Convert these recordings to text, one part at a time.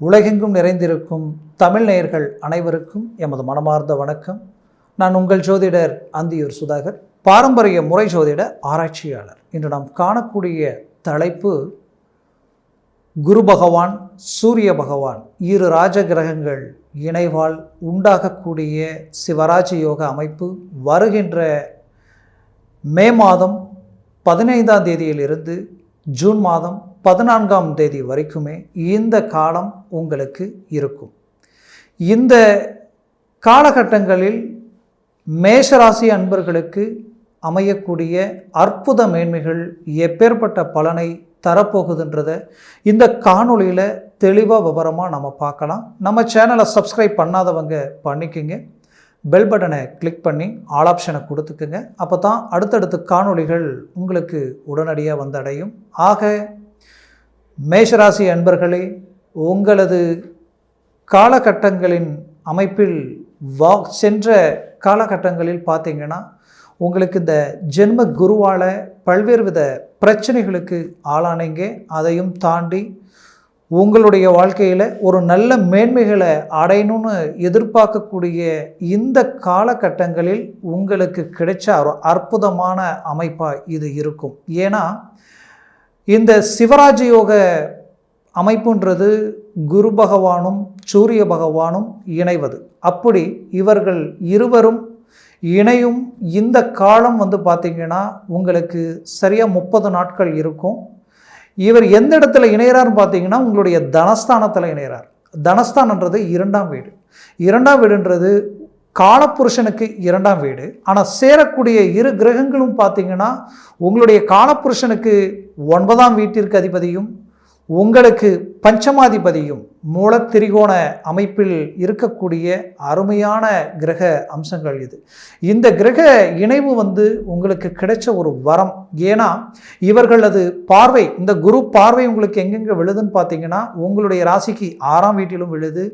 உலகெங்கும் நிறைந்திருக்கும் தமிழ் நேயர்கள் அனைவருக்கும் எமது மனமார்ந்த வணக்கம். நான் உங்கள் ஜோதிடர் அந்தியூர் சுதாகர் பாரம்பரிய முறை ஜோதிட ஆராய்ச்சியாளர். இன்று நாம் காணக்கூடிய தலைப்பு குரு பகவான் சூரிய பகவான் இரு ராஜ கிரகங்கள் இணைவால் உண்டாகக்கூடிய சிவராஜ யோக அமைப்பு வருகின்ற மே மாதம் பதினைந்தாம் தேதியிலிருந்து ஜூன் மாதம் பதினான்காம் தேதி வரைக்குமே இந்த காலம் உங்களுக்கு இருக்கும். இந்த காலகட்டங்களில் மேஷராசி அன்பர்களுக்கு அமையக்கூடிய அற்புத மேன்மைகள் எப்பேற்பட்ட பலனை தரப்போகுதுன்றதை இந்த காணொளியில் தெளிவாக விவரமாக நம்ம பார்க்கலாம். நம்ம சேனலை சப்ஸ்கிரைப் பண்ணாதவங்க பண்ணிக்கோங்க. பெல் பட்டனை கிளிக் பண்ணி ஆல் ஆப்ஷனை கொடுத்துக்குங்க. அப்போ தான் அடுத்தடுத்த காணொளிகள் உங்களுக்கு உடனடியாக வந்தடையும். ஆக மேஷராசி அன்பர்களே உங்களது காலகட்டங்களின் அமைப்பில் வா சென்ற காலகட்டங்களில் பார்த்தீங்கன்னா உங்களுக்கு இந்த ஜென்ம குருவால் பல்வேறு வித பிரச்சனைகளுக்கு ஆளானீங்க. அதையும் தாண்டி உங்களுடைய வாழ்க்கையில் ஒரு நல்ல மேன்மைகளை அடையணும்னு எதிர்பார்க்கக்கூடிய இந்த காலகட்டங்களில் உங்களுக்கு கிடைச்ச ஒரு அற்புதமான அமைப்பாக இது இருக்கும். ஏன்னா இந்த சிவராஜ யோக அமைப்புன்றது குரு பகவானும் சூரிய பகவானும் இணைவது. அப்படி இவர்கள் இருவரும் இணையும் இந்த காலம் வந்து பார்த்திங்கன்னா உங்களுக்கு சரியாக முப்பது நாட்கள் இருக்கும். இவர் எந்த இடத்துல இணைகிறார்னு பார்த்தீங்கன்னா உங்களுடைய தனஸ்தானத்தில் இணைகிறார் தனஸ்தானன்றது இரண்டாம் வீடு. இரண்டாம் வீடுன்றது காலப்புருஷனுக்கு இரண்டாம் வீடு. ஆனால் சேரக்கூடிய இரு கிரகங்களும் பார்த்தீங்கன்னா உங்களுடைய காலப்புருஷனுக்கு ஒன்பதாம் வீட்டிற்கு அதிபதியும் உங்களுக்கு பஞ்சமாதிபதியும் மூலத்திரிகோண அமைப்பில் இருக்கக்கூடிய அருமையான கிரக அம்சங்கள் இது. இந்த கிரக இணைவு வந்து உங்களுக்கு கிடைச்ச ஒரு வரம். ஏன்னா இவர்களது பார்வை இந்த குரு பார்வை உங்களுக்கு எங்கெங்கே விழுதுன்னு பார்த்தீங்கன்னா உங்களுடைய ராசிக்கு ஆறாம் வீட்டிலும் விழுது.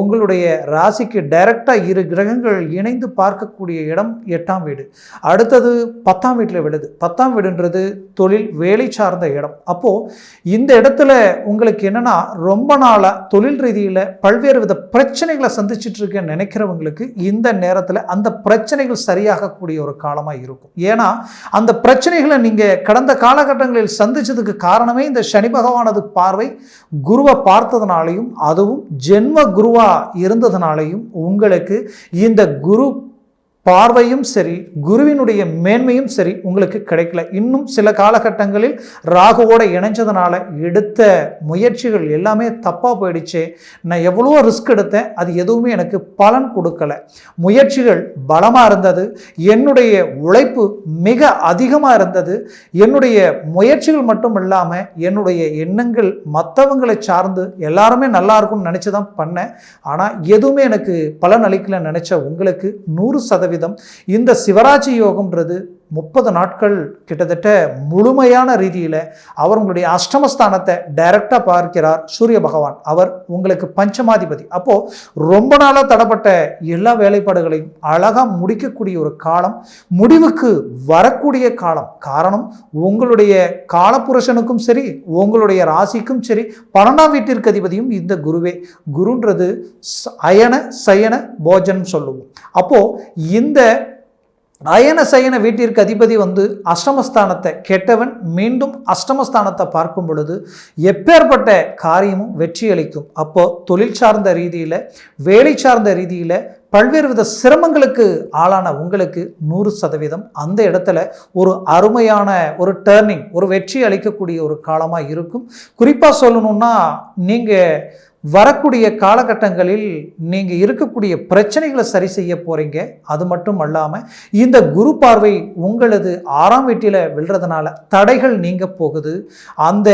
உங்களுடைய ராசிக்கு டைரக்டாக இரு கிரகங்கள் இணைந்து பார்க்கக்கூடிய இடம் எட்டாம் வீடு. அடுத்தது பத்தாம் வீட்டில் விழுது. பத்தாம் வீடுன்றது தொழில் வேலை சார்ந்த இடம். அப்போது இந்த இடத்துல உங்களுக்கு என்னென்னா ரொம்ப நாளாக தொழில் ரீதியில் பல்வேறு வித பிரச்சனைகளை சந்திச்சுட்டு இருக்கேன்னு நினைக்கிறவங்களுக்கு இந்த நேரத்தில் அந்த பிரச்சனைகள் சரியாகக்கூடிய ஒரு காலமாக இருக்கும். ஏன்னா அந்த பிரச்சனைகளை நீங்கள் கடந்த காலகட்டங்களில் சந்திச்சதுக்கு காரணமே இந்த சனி பகவானது பார்வை. குருவை பார்த்ததுனாலையும் அதுவும் ஜென்ம குருவாக இருந்ததுனாலையும் உங்களுக்கு இந்த குரு பார்வையும் சரி குருவினுடைய மேன்மையும் சரி உங்களுக்கு கிடைக்கல. இன்னும் சில காலகட்டங்களில் ராகுவோட இணைஞ்சதுனால எடுத்த முயற்சிகள் எல்லாமே தப்பாக போயிடுச்சு. நான் எவ்வளோ ரிஸ்க் எடுத்தேன் அது எதுவுமே எனக்கு பலன் கொடுக்கல. முயற்சிகள் பலமாக இருந்தது. என்னுடைய உழைப்பு மிக அதிகமாக இருந்தது. என்னுடைய முயற்சிகள் மட்டும் இல்லாமல் என்னுடைய எண்ணங்கள் மற்றவங்களை சார்ந்து எல்லாருமே நல்லா இருக்கும்னு நினச்சி தான் பண்ணேன். ஆனால் எதுவுமே எனக்கு பலன் அளிக்கலன்னு நினச்ச உங்களுக்கு நூறு சதவீதம் சதவீதம். இந்த சிவராஜி யோகம்ன்றது முப்பது நாட்கள் கிட்டத்தட்ட முழுமையான ரீதியில் அவர் உங்களுடைய அஷ்டமஸ்தானத்தை டைரக்டாக பார்க்கிறார் சூரிய பகவான். அவர் உங்களுக்கு பஞ்சமாதிபதி. அப்போது ரொம்ப நாளாக தடப்பட்ட எல்லா வேலைப்பாடுகளையும் அழகாக முடிக்கக்கூடிய ஒரு காலம் முடிவுக்கு வரக்கூடிய காலம். காரணம் உங்களுடைய காலப்புருஷனுக்கும் சரி உங்களுடைய ராசிக்கும் சரி பன்னெண்டாம் வீட்டிற்கு அதிபதியும் இந்த குருவே. குருன்றது அயன சயன போஜன் சொல்லுவோம். அப்போது இந்த அயன சயன வீட்டிற்கு அதிபதி வந்து அஷ்டமஸ்தானத்தை கெட்டவன் மீண்டும் அஷ்டமஸ்தானத்தை பார்க்கும் பொழுது எப்பேற்பட்ட காரியமும் வெற்றி அளிக்கும். அப்போ தொழில் சார்ந்த ரீதியில் வேலை சார்ந்த ரீதியில் பல்வேறு வித சிரமங்களுக்கு ஆளான உங்களுக்கு நூறு சதவீதம். அந்த இடத்துல ஒரு அருமையான ஒரு டேர்னிங் ஒரு வெற்றி அளிக்கக்கூடிய ஒரு காலமாக இருக்கும். குறிப்பாக சொல்லணுன்னா நீங்கள் வரக்கூடிய காலகட்டங்களில் நீங்கள் இருக்கக்கூடிய பிரச்சனைகளை சரி செய்ய போகிறீங்க அது மட்டும் அல்லாமல் இந்த குரு பார்வை உங்களது ஆறாம் வீட்டில் விழுறதுனால தடைகள் நீங்க போகுது. அந்த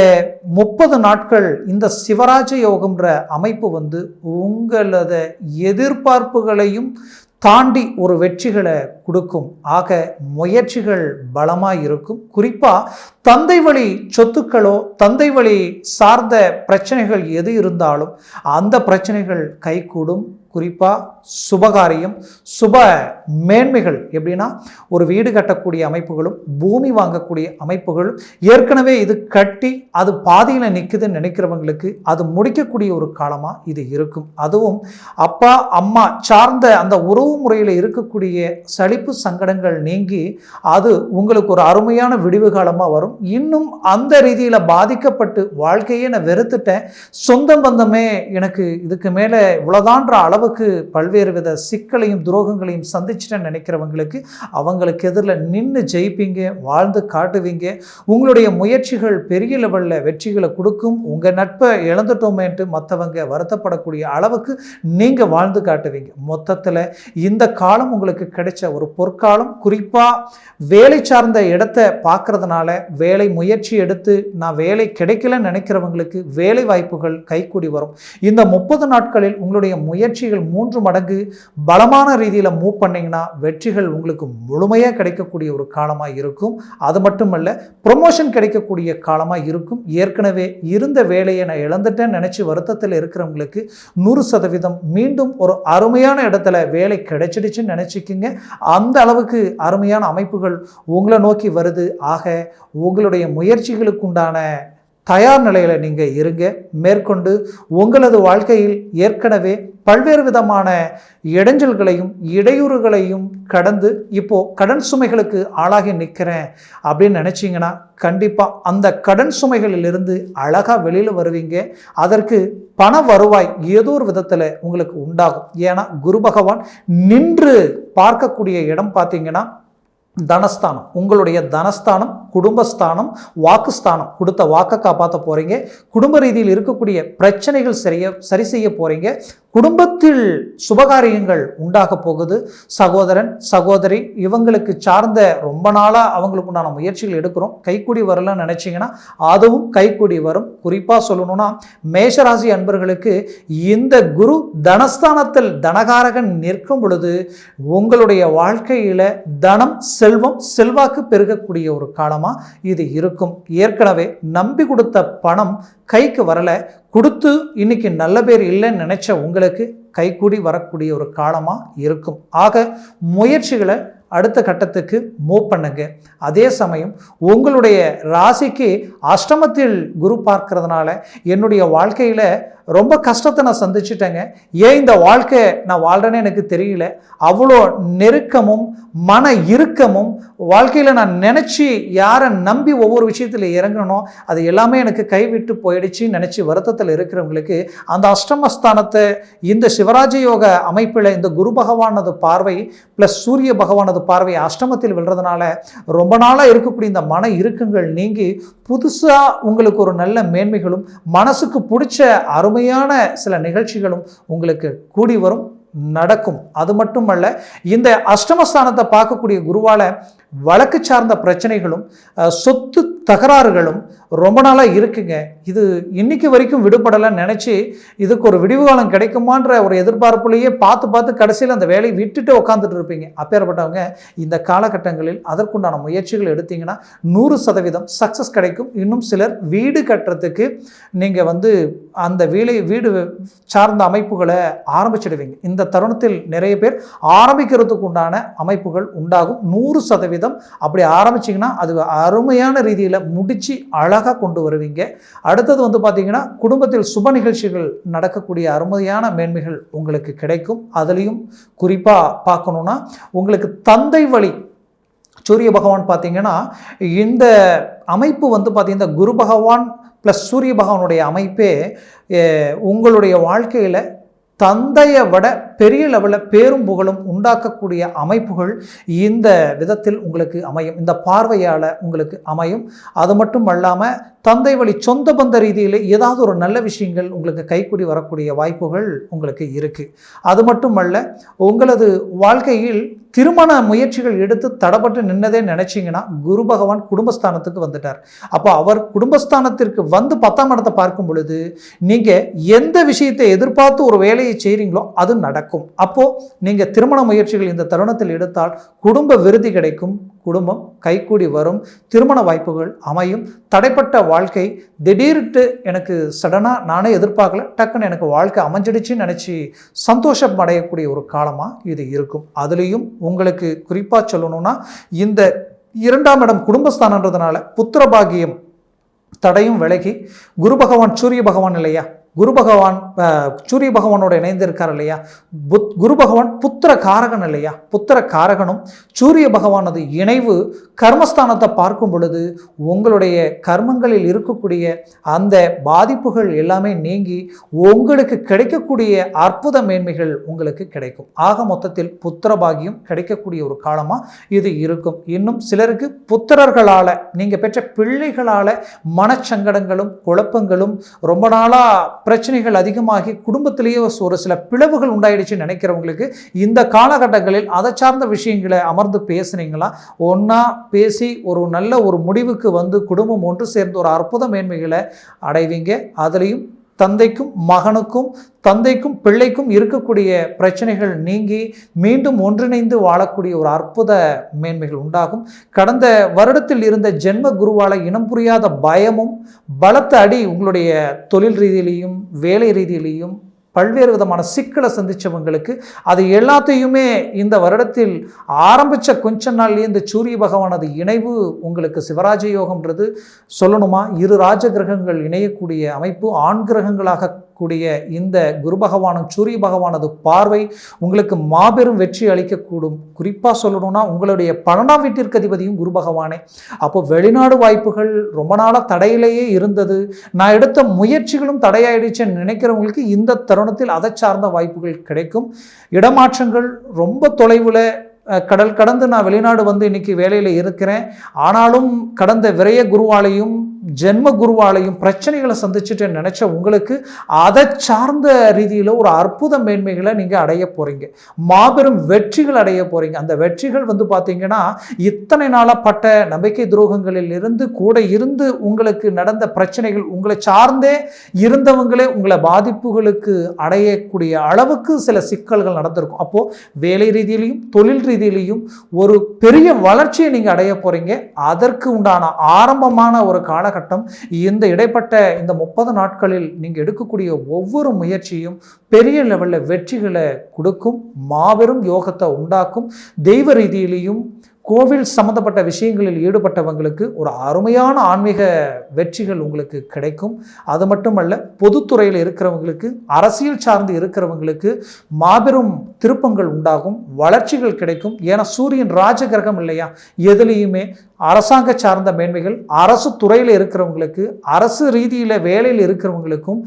முப்பது நாட்கள் இந்த சிவராஜ யோகம்ன்ற அமைப்பு வந்து உங்களது எதிர்பார்ப்புகளையும் தாண்டி ஒரு வெற்றிகளை கொடுக்கும். ஆக முயற்சிகள் பலமாக இருக்கும். குறிப்பாக தந்தை வழி சொத்துக்களோ தந்தை வழி சார்ந்த பிரச்சனைகள் எது இருந்தாலும் அந்த பிரச்சனைகள் கைகூடும். குறிப்பாக சுபகாரியம் சுப மேன்மைகள் எப்படின்னா ஒரு வீடு கட்டக்கூடிய அமைப்புகளும் பூமி வாங்கக்கூடிய அமைப்புகளும் ஏற்கனவே இது கட்டி அது பாதியில் நிற்குதுன்னு நினைக்கிறவங்களுக்கு அது முடிக்கக்கூடிய ஒரு காலமாக இது இருக்கும். அதுவும் அப்பா அம்மா சார்ந்த அந்த உறவு முறையில் இருக்கக்கூடிய சலிப்பு சங்கடங்கள் நீங்கி அது உங்களுக்கு ஒரு அருமையான விடிவு காலமாக வரும். இன்னும் அந்த ரீதியில் பாதிக்கப்பட்டு வாழ்க்கையே நான் வெறுத்துட்டேன். சொந்தம் பந்தமே எனக்கு இதுக்கு மேலே இவ்வளோதான்ற அளவுக்கு பல்வேறு வித சிக்கலையும் துரோகங்களையும் சந்திச்சுட்டேன்னு நினைக்கிறவங்களுக்கு அவங்களுக்கு எதிரில் நின்று ஜெயிப்பீங்க வாழ்ந்து காட்டுவீங்க. உங்களுடைய முயற்சிகள் பெரிய லெவலில் வெற்றிகளை கொடுக்கும். உங்கள் நட்பை இழந்துட்டோமேன்ட்டு மற்றவங்க வருத்தப்படக்கூடிய அளவுக்கு நீங்கள் வாழ்ந்து காட்டுவீங்க. மொத்தத்தில் இந்த காலம் உங்களுக்கு கிடைச்ச ஒரு பொற்காலம். குறிப்பாக வேலை சார்ந்த இடத்த பார்க்குறதுனால வேலை முயற்சி எடுத்து நான் வேலை கிடைக்கலன்னு நினைக்கிறவங்களுக்கு வேலை வாய்ப்புகள் கைக்கூடி வரும். இந்த முப்பது நாட்களில் உங்களுடைய முயற்சி முயற்சிகள் மூன்று மடங்கு பலமான ரீதியில் மூவ் பண்ணிங்கன்னா வெற்றிகள் உங்களுக்கு முழுமையாக கிடைக்கக்கூடிய ஒரு காலமாக இருக்கும். அது மட்டுமல்ல ப்ரொமோஷன் கிடைக்கக்கூடிய காலமாக இருக்கும். ஏற்கனவே இருந்த வேலையை நான் இழந்துட்டேன்னு நினச்சி வருத்தத்தில் இருக்கிறவங்களுக்கு நூறு சதவீதம் மீண்டும் ஒரு அருமையான இடத்துல வேலை கிடைச்சிடுச்சுன்னு நினச்சிக்கிங்க. அந்த அளவுக்கு அருமையான அமைப்புகள் உங்களை நோக்கி வருது. ஆக உங்களுடைய முயற்சிகளுக்கு உண்டான தயார் நிலையில் நீங்கள் இருங்க. மேற்கொண்டு உங்களது வாழ்க்கையில் ஏற்கனவே பல்வேறு விதமான இடைஞ்சல்களையும் இடையூறுகளையும் கடந்து இப்போ கடன் சுமைகளுக்கு ஆளாகி நிற்கிறேன் அப்படின்னு நினச்சிங்கன்னா கண்டிப்பாக அந்த கடன் சுமைகளிலிருந்து அழகாக வெளியில் வருவீங்க. அதற்கு பண வருவாய் ஏதோ ஒரு விதத்தில் உங்களுக்கு உண்டாகும். ஏன்னா குரு பகவான் நின்று பார்க்கக்கூடிய இடம் பார்த்தீங்கன்னா தனஸ்தானம். உங்களுடைய தனஸ்தானம் குடும்பஸ்தானம் வாக்குஸ்தானம். கொடுத்த வாக்கை காப்பாற்ற போகிறீங்க குடும்ப ரீதியில் இருக்கக்கூடிய பிரச்சனைகள் சரிய சரி செய்ய போகிறீங்க குடும்பத்தில் சுபகாரியங்கள் உண்டாக போகுது. சகோதரன் சகோதரி இவங்களுக்கு சார்ந்த ரொம்ப நாளாக அவங்களுக்கு உண்டான முயற்சிகள் எடுக்கிறோம். கைக்கூடி வரலன்னு நினச்சிங்கன்னா அதுவும் கைக்கூடி வரும். குறிப்பாக சொல்லணும்னா மேஷராசி அன்பர்களுக்கு இந்த குரு தனஸ்தானத்தில் தனகாரகன் நிற்கும் பொழுது உங்களுடைய வாழ்க்கையில் தனம் செல்வம் செல்வாக்கு பெருகக்கூடிய ஒரு காலமாக இது இருக்கும். ஏற்கனவே நம்பி கொடுத்த பணம் கைக்கு வரலை. கொடுத்து இன்னைக்கு நல்ல பேர் இல்லைன்னு நினச்ச உங்களுக்கு கைக்கூடி வரக்கூடிய ஒரு காலமாக இருக்கும். ஆக முயற்சிகளை அடுத்த கட்டத்துக்கு மூவ் பண்ணுங்க. அதே சமயம் உங்களுடைய ராசிக்கு அஷ்டமத்தில் குரு பார்க்கறதுனால என்னுடைய வாழ்க்கையில் ரொம்ப கஷ்டத்தை நான் சந்திச்சிட்டேங்க. ஏன் இந்த வாழ்க்கை நான் வாழ்கிறேன்னு எனக்கு தெரியல. அவ்வளோ நெருக்கமும் மன இறுக்கமும் வாழ்க்கையில் நான் நினச்சி யாரை நம்பி ஒவ்வொரு விஷயத்தில் இறங்கணும் அது எல்லாமே எனக்கு கைவிட்டு போயிடுச்சுன்னு நினச்சி வருத்தத்தில் இருக்கிறவங்களுக்கு அந்த அஷ்டமஸ்தானத்தை இந்த சிவராஜ யோக அமைப்பில் இந்த குரு பகவானது பார்வை ப்ளஸ் சூரிய பகவானது பார்வை அஷ்டமத்தில் விழுறதுனால ரொம்ப நாளாக இருக்கக்கூடிய இந்த மன இறுக்கங்கள் நீங்கி புதுசாக உங்களுக்கு ஒரு நல்ல மேன்மைகளும் மனசுக்கு பிடிச்ச அருமையான சில நிகழ்ச்சிகளும் உங்களுக்கு கூடி வரும் நடக்கும். அது மட்டுமல்ல இந்த அஷ்டமஸ்தானத்தை பார்க்கக்கூடிய குருவால வழக்கு சார்ந்த பிரச்சனைகளும் சொத்து தகராறுகளும் ரொம்ப நாளாக இருக்குங்க. இது இன்னைக்கு வரைக்கும் விடுபடலைன்னு நினச்சி இதுக்கு ஒரு விடிவு காலம் கிடைக்குமான்ற ஒரு எதிர்பார்ப்புலேயே பார்த்து பார்த்து கடைசியில் அந்த வேலையை விட்டுட்டு உட்காந்துட்டு இருப்பீங்க. அப்பேற்பட்டவங்க இந்த காலகட்டங்களில் அதற்குண்டான முயற்சிகள் எடுத்தீங்கன்னா நூறு சதவீதம் சக்ஸஸ் கிடைக்கும். இன்னும் சிலர் வீடு கட்டுறதுக்கு நீங்கள் வந்து அந்த வீலை வீடு சார்ந்த அமைப்புகளை ஆரம்பிச்சிடுவீங்க. இந்த தருணத்தில் நிறைய பேர் ஆரம்பிக்கிறதுக்கு உண்டான அமைப்புகள் உண்டாகும். நூறு சதவீதம் அப்படி ஆரம்பிச்சிங்கன்னா அது அருமையான ரீதியில் முடித்து அழகாக கொண்டு வருவீங்க. அடுத்தது வந்து பார்த்திங்கன்னா குடும்பத்தில் சுப நிகழ்ச்சிகள் நடக்கக்கூடிய அருமையான மேன்மைகள் உங்களுக்கு கிடைக்கும். அதுலேயும் குறிப்பாக பார்க்கணுன்னா உங்களுக்கு தந்தை வழி சூரிய பகவான் பார்த்தீங்கன்னா இந்த அமைப்பு வந்து பார்த்திங்கன்னா குரு பகவான் ப்ளஸ் சூரிய பகவானுடைய அமைப்பே உங்களுடைய வாழ்க்கையில் தந்தையை விட பெரிய லெவலில் பேரும் புகழும் உண்டாக்கக்கூடிய அமைப்புகள் இந்த விதத்தில் உங்களுக்கு அமையும். இந்த பார்வையால் உங்களுக்கு அமையும். அது மட்டும் அல்லாமல் தந்தை வழி சொந்த பந்த ரீதியில் ஏதாவது ஒரு நல்ல விஷயங்கள் உங்களுக்கு கைக்கூடி வரக்கூடிய வாய்ப்புகள் உங்களுக்கு இருக்குது அது மட்டுமல்ல உங்களது வாழ்க்கையில் திருமண முயற்சிகள் எடுத்து தடப்பட்டு நின்னதே நினச்சிங்கன்னா குரு பகவான் குடும்பஸ்தானத்துக்கு வந்துட்டார். அப்போ அவர் குடும்பஸ்தானத்திற்கு வந்து பத்தாம் இடத்தை பார்க்கும் பொழுது நீங்கள் எந்த விஷயத்தை எதிர்பார்த்து ஒரு வேலையை செய்கிறீங்களோ அது நடக்கும். அப்போது நீங்கள் திருமண முயற்சிகள் இந்த தருணத்தில் எடுத்தால் குடும்ப விருதி கிடைக்கும் குடும்பம் கைக்கூடி வரும் திருமண வாய்ப்புகள் அமையும். தடைப்பட்ட வாழ்க்கை திடீர்ட்டு எனக்கு சடனாக நானே எதிர்பார்க்கல டக்குன்னு எனக்கு வாழ்க்கை அமைஞ்சிடுச்சுன்னு நினச்சி சந்தோஷம் அடையக்கூடிய ஒரு காலமாக இது இருக்கும். அதுலேயும் உங்களுக்கு குறிப்பாக சொல்லணும்னா இந்த இரண்டாம் இடம் குடும்பஸ்தானன்றதுனால புத்திரபாகியம் தடையும் விலகி குரு பகவான் சூரிய பகவான் இல்லையா? குரு பகவான் சூரிய பகவானோட இணைந்து இருக்கார் இல்லையா? புத் குரு பகவான் புத்திர காரகன் இல்லையா? புத்திர காரகனும் சூரிய பகவானது இணைவு கர்மஸ்தானத்தை பார்க்கும் பொழுது உங்களுடைய கர்மங்களில் இருக்கக்கூடிய அந்த பாதிப்புகள் எல்லாமே நீங்கி உங்களுக்கு கிடைக்கக்கூடிய அற்புத மேன்மைகள் உங்களுக்கு கிடைக்கும். ஆக மொத்தத்தில் புத்திர பாகியம் கிடைக்கக்கூடிய ஒரு காலமாக இது இருக்கும். இன்னும் சிலருக்கு புத்திரர்களால் நீங்கள் பெற்ற பிள்ளைகளால் மனச்சங்கடங்களும் குழப்பங்களும் ரொம்ப நாளாக பிரச்சனைகள் அதிகமாகி குடும்பத்திலேயே ஒரு சில பிளவுகள் உண்டாயிடுச்சுன்னு நினைக்கிறவங்களுக்கு இந்த காலகட்டங்களில் அதை சார்ந்த விஷயங்களை அமர்ந்து பேசுனீங்களா? ஒன்றா பேசி ஒரு நல்ல ஒரு முடிவுக்கு வந்து குடும்பம் ஒன்று சேர்ந்து ஒரு அற்புத மேன்மைகளை அடைவீங்க. அதுலேயும் தந்தைக்கும் மகனுக்கும் தந்தைக்கும் பிள்ளைக்கும் இருக்கக்கூடிய பிரச்சனைகள் நீங்கி மீண்டும் ஒன்றிணைந்து வாழக்கூடிய ஒரு அற்புத மேன்மைகள் உண்டாகும். கடந்த வருடத்தில் இருந்த ஜென்ம குருவால இனம் புரியாத பயமும் பலத்த அடி உங்களுடைய தொழில் ரீதியிலையும் வேலை ரீதியிலையும் பல்வேறு விதமான சிக்கலை சந்தித்தவங்களுக்கு அது எல்லாத்தையுமே இந்த வருடத்தில் ஆரம்பித்த கொஞ்ச நாள்லேயே இந்த சூரிய பகவானது இணைவு உங்களுக்கு சிவராஜ யோகம்ன்றது சொல்லணுமா? இரு ராஜ கிரகங்கள் இணையக்கூடிய அமைப்பு ஆண் கிரகங்களாக கூடிய இந்த குரு பகவானும் சூரிய பகவானது பார்வை உங்களுக்கு மாபெரும் வெற்றி அளிக்கக்கூடும். குறிப்பாக சொல்லணும்னா உங்களுடைய பன்னெண்டாம் வீட்டிற்கு அதிபதியும் குரு பகவானே. அப்போ வெளிநாடு வாய்ப்புகள் ரொம்ப நாளாக தடையிலேயே இருந்தது. நான் எடுத்த முயற்சிகளும் தடையாயிடுச்சுன்னு நினைக்கிறவங்களுக்கு இந்த தருணத்தில் அதை சார்ந்த வாய்ப்புகள் கிடைக்கும். இடமாற்றங்கள் ரொம்ப தொலைவில் கடல் கடந்து நான் வெளிநாடு வந்து இன்னைக்கு வேலையில் இருக்கிறேன். ஆனாலும் கடந்த விரைய குருவாலையும் ஜென்ம குருவாலையும் பிரச்சனைகளை சந்திச்சுட்டு நினச்ச உங்களுக்கு அதை சார்ந்த ரீதியில் ஒரு அற்புத மேன்மைகளை நீங்கள் அடைய போகிறீங்க மாபெரும் வெற்றிகள் அடைய போகிறீங்க அந்த வெற்றிகள் வந்து பார்த்தீங்கன்னா இத்தனை நாளாக பட்ட நம்பிக்கை துரோகங்களில் இருந்து கூட இருந்து உங்களுக்கு நடந்த பிரச்சனைகள் உங்களை சார்ந்தே இருந்தவங்களே உங்களை பாதிப்புகளுக்கு அடையக்கூடிய அளவுக்கு சில சிக்கல்கள் நடந்திருக்கும். அப்போது வேலை ரீதியிலையும் தொழில் ரீதியிலையும் ஒரு பெரிய வளர்ச்சியை நீங்கள் அடைய போகிறீங்க அதற்கு உண்டான ஆரம்பமான ஒரு கால காலகட்டம் இந்த இடைப்பட்ட இந்த முப்பது நாட்களில் நீங்கள் எடுக்கக்கூடிய ஒவ்வொரு முயற்சியும் பெரிய லெவலில் வெற்றிகளை கொடுக்கும் மாபெரும் யோகத்தை உண்டாக்கும் தெய்வ ரீதியிலையும் கோவில் சம்மந்தப்பட்ட விஷயங்களில் ஈடுபட்டவங்களுக்கு ஒரு அருமையான ஆன்மீக வெற்றிகள் உங்களுக்கு கிடைக்கும். அது மட்டுமல்ல பொதுத்துறையில் இருக்கிறவங்களுக்கு அரசியல் சார்ந்து இருக்கிறவங்களுக்கு மாபெரும் திருப்பங்கள் உண்டாகும் வளர்ச்சிகள் கிடைக்கும். ஏன்னா சூரியன் ராஜகிரகம் இல்லையா? எதுலேயுமே அரசாங்க சார்ந்த மேன்மைகள் அரசு துறையில் இருக்கிறவங்களுக்கு அரசு ரீதியில் வேலையில் இருக்கிறவங்களுக்கும்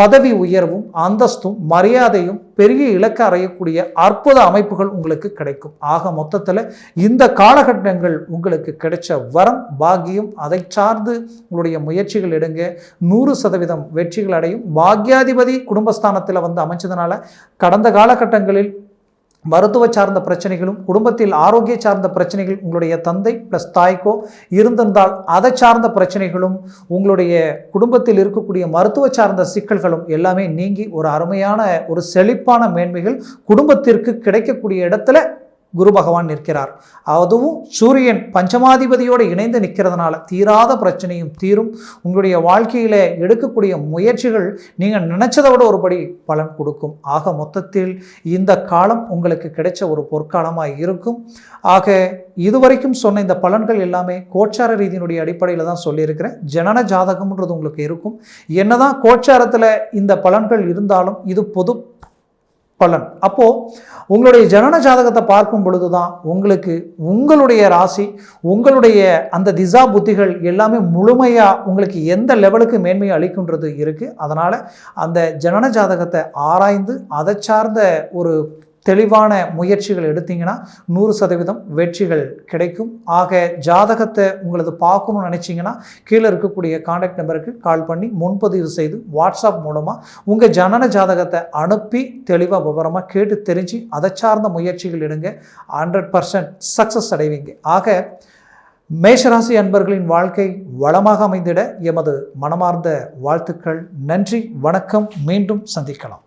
பதவி உயர்வும் அந்தஸ்தும் மரியாதையும் பெரிய இலக்கு அறையக்கூடிய அற்புத அமைப்புகள் உங்களுக்கு கிடைக்கும். ஆக மொத்தத்தில் இந்த காலகட்டங்கள் உங்களுக்கு கிடைச்ச வரம் பாக்கியம் அதை சார்ந்து உங்களுடைய முயற்சிகள் எடுங்க. நூறு சதவீதம் வெற்றிகள் அடையும். பாக்யாதிபதி குடும்பஸ்தானத்தில் வந்து அமைச்சதுனால கடந்த காலகட்டங்களில் மருத்துவ சார்ந்த பிரச்சனைகளும் குடும்பத்தில் ஆரோக்கிய சார்ந்த பிரச்சனைகள் உங்களுடைய தந்தை ப்ளஸ் தாய்க்கோ இருந்திருந்தால் அதை சார்ந்த பிரச்சனைகளும் உங்களுடைய குடும்பத்தில் இருக்கக்கூடிய மருத்துவ சார்ந்த சிக்கல்களும் எல்லாமே நீங்கி ஒரு அருமையான ஒரு செழிப்பான மேன்மைகள் குடும்பத்திற்கு கிடைக்கக்கூடிய இடத்துல குரு பகவான் நிற்கிறார். அதுவும் சூரியன் பஞ்சமாதிபதியோடு இணைந்து நிற்கிறதுனால தீராத பிரச்சனையும் தீரும். உங்களுடைய வாழ்க்கையில் எடுக்கக்கூடிய முயற்சிகள் நீங்கள் நினைச்சதை விட ஒருபடி பலன் கொடுக்கும். ஆக மொத்தத்தில் இந்த காலம் உங்களுக்கு கிடைச்ச ஒரு பொற்காலமாக இருக்கும். ஆக இதுவரைக்கும் சொன்ன இந்த பலன்கள் எல்லாமே கோச்சார ரீதியினுடைய அடிப்படையில் தான் சொல்லியிருக்கிறேன். ஜனன ஜாதகம்ன்றது உங்களுக்கு இருக்கும். என்னதான் கோச்சாரத்தில் இந்த பலன்கள் இருந்தாலும் இது பொது பலன். அப்போது உங்களுடைய ஜனன ஜாதகத்தை பார்க்கும் பொழுது தான் உங்களுக்கு உங்களுடைய ராசி உங்களுடைய அந்த திசா புத்திகள் எல்லாமே முழுமையாக உங்களுக்கு எந்த லெவலுக்கு மேன்மையை அளிக்குன்றது இருக்குது அதனால் அந்த ஜனன ஜாதகத்தை ஆராய்ந்து அதை சார்ந்த ஒரு தெளிவான முயற்சிகள் எடுத்தீங்கன்னா நூறு சதவீதம் வெற்றிகள் கிடைக்கும். ஆக ஜாதகத்தை உங்களது பார்க்கணும்னு நினச்சிங்கன்னா கீழே இருக்கக்கூடிய காண்டாக்ட் நம்பருக்கு கால் பண்ணி முன்பதிவு செய்து வாட்ஸ்அப் மூலமாக உங்கள் ஜனன ஜாதகத்தை அனுப்பி தெளிவாக விவரமாக கேட்டு தெரிஞ்சு அதை சார்ந்த முயற்சிகள் எடுங்க. ஹண்ட்ரட் பர்சன்ட் சக்ஸஸ் அடைவீங்க. ஆக மேஷராசி அன்பர்களின் வாழ்க்கை வளமாக அமைந்திட எமது மனமார்ந்த வாழ்த்துக்கள். நன்றி வணக்கம். மீண்டும் சந்திக்கலாம்.